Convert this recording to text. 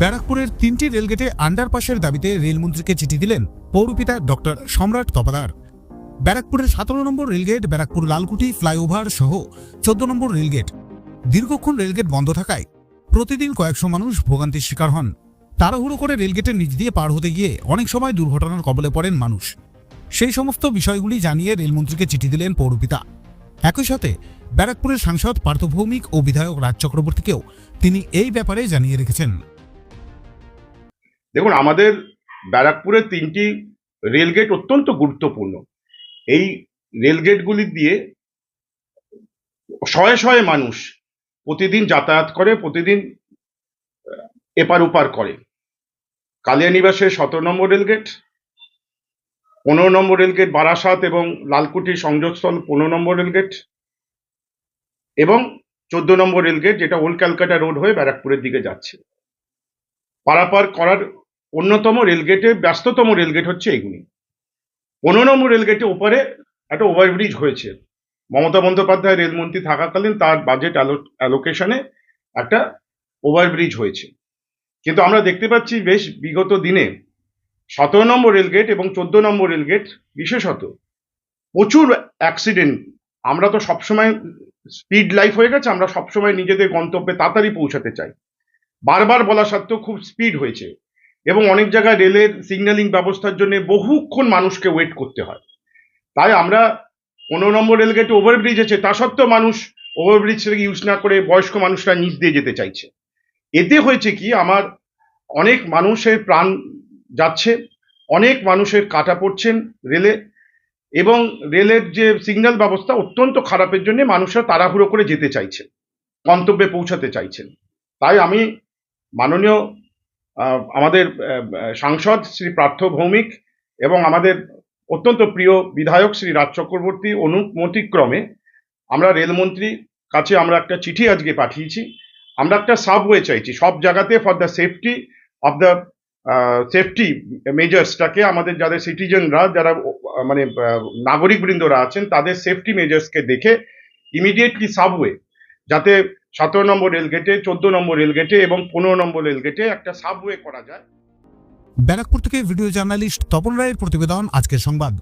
ব্যারাকপুরের তিনটি রেলগেটে আন্ডারপাসের দাবিতে রেলমন্ত্রীকে চিঠি দিলেন পৌরপিতা ডক্টর সম্রাট তপাদার। ব্যারাকপুরের সতেরো নম্বর rail gate, Barrackpore Lalkuti flyover সহ চোদ্দ নম্বর রেলগেট। দীর্ঘক্ষণ রেলগেট বন্ধ থাকায় প্রতিদিন কয়েকশো মানুষ ভোগান্তির শিকার হন। তাড়াহুড়ো করে রেলগেটের নিচ দিয়ে পার হতে গিয়ে অনেক সময় দুর্ঘটনার কবলে পড়েন মানুষ। সেই সমস্ত বিষয়গুলি জানিয়ে রেলমন্ত্রীকে চিঠি দিলেন পৌরপিতা। একই সাথে ব্যারাকপুরের সাংসদ পার্থভৌমিক ও বিধায়ক রাজ চক্রবর্তীকেও তিনি এই ব্যাপারে জানিয়ে রেখেছেন। দেখুন, আমাদের ব্যারাকপুরের তিনটি রেলগেট অত্যন্ত গুরুত্বপূর্ণ। এই রেলগেটগুলি দিয়ে শয়ে শয়ে মানুষ প্রতিদিন যাতায়াত করে, প্রতিদিন এপার ওপার করে। কালিয়ানিবাসের সতেরো নম্বর রেলগেট পনেরো নম্বর রেলগেট বারাসাত এবং লালকুটির সংযোগস্থল পনেরো নম্বর রেলগেট এবং চোদ্দ নম্বর রেলগেট যেটা ওল্ড ক্যালকাটা রোড হয়ে ব্যারাকপুরের দিকে যাচ্ছে। পারাপার করার অন্যতম রেলগেটে ব্যস্ততম রেলগেট হচ্ছে এগুলি। পনেরো নম্বর রেলগেটে ওপারে একটা ওভারব্রিজ হয়েছে। মমতা বন্দ্যোপাধ্যায় রেলমন্ত্রী থাকাকালীন তার বাজেট অ্যালোকেশনে একটা ওভারব্রিজ হয়েছে। কিন্তু আমরা দেখতে পাচ্ছি বেশ বিগত দিনে সতেরো নম্বর রেলগেট এবং চোদ্দ নম্বর রেলগেট বিশেষত প্রচুর অ্যাক্সিডেন্ট আমরা তো সবসময় স্পিড লাইফ হয়ে গেছে, আমরা সবসময় নিজেদের গন্তব্যে তাড়াতাড়ি পৌঁছাতে চাই। বারবার বলা সত্ত্বেও খুব স্পিড হয়েছে। এবং অনেক জায়গায় রেলের সিগন্যালিং ব্যবস্থার জন্য বহুক্ষণ মানুষকে ওয়েট করতে হয়। তাই আমরা পনেরো নম্বর রেলগেটে ওভারব্রিজ আছে, তা সত্ত্বেও মানুষ ওভারব্রিজ থেকে ইউজ না করে বয়স্ক মানুষরা নিচ দিয়ে যেতে চাইছে। এতে হয়েছে কি, আমার অনেক মানুষের প্রাণ যাচ্ছে, অনেক মানুষের কাটা পড়ছেন রেলে, এবং রেলের যে সিগন্যাল ব্যবস্থা অত্যন্ত খারাপের জন্য মানুষরা তাড়াহুড়ো করে যেতে চাইছে, গন্তব্যে পৌঁছাতে চাইছেন। তাই আমি মাননীয় আমাদের সাংসদ শ্রী পার্থ ভৌমিক এবং আমাদের অত্যন্ত প্রিয় বিধায়ক শ্রী রাজ চক্রবর্তী অনুমতিক্রমে আমরা রেলমন্ত্রী কাছে আমরা একটা চিঠি আজকে পাঠিয়েছি। আমরা একটা সাবওয়ে চাইছি। সব জায়গাতে for the safety of the safety মেজার্সটাকে আমাদের যাদের সিটিজেনরা যারা মানে নাগরিক বৃন্দরা আছেন, তাদের সেফটি মেজার্সকে দেখে ইমিডিয়েটলি সাবওয়ে যাতে সতেরো নম্বর রেলগেটে, চোদ্দ নম্বর রেলগেটে এবং পনেরো নম্বর রেলগেটে একটা সাবওয়ে করা যায়। ব্যারাকপুর থেকে ভিডিও জার্নালিস্ট তপন রায়ের প্রতিবেদন, আজকের সংবাদ।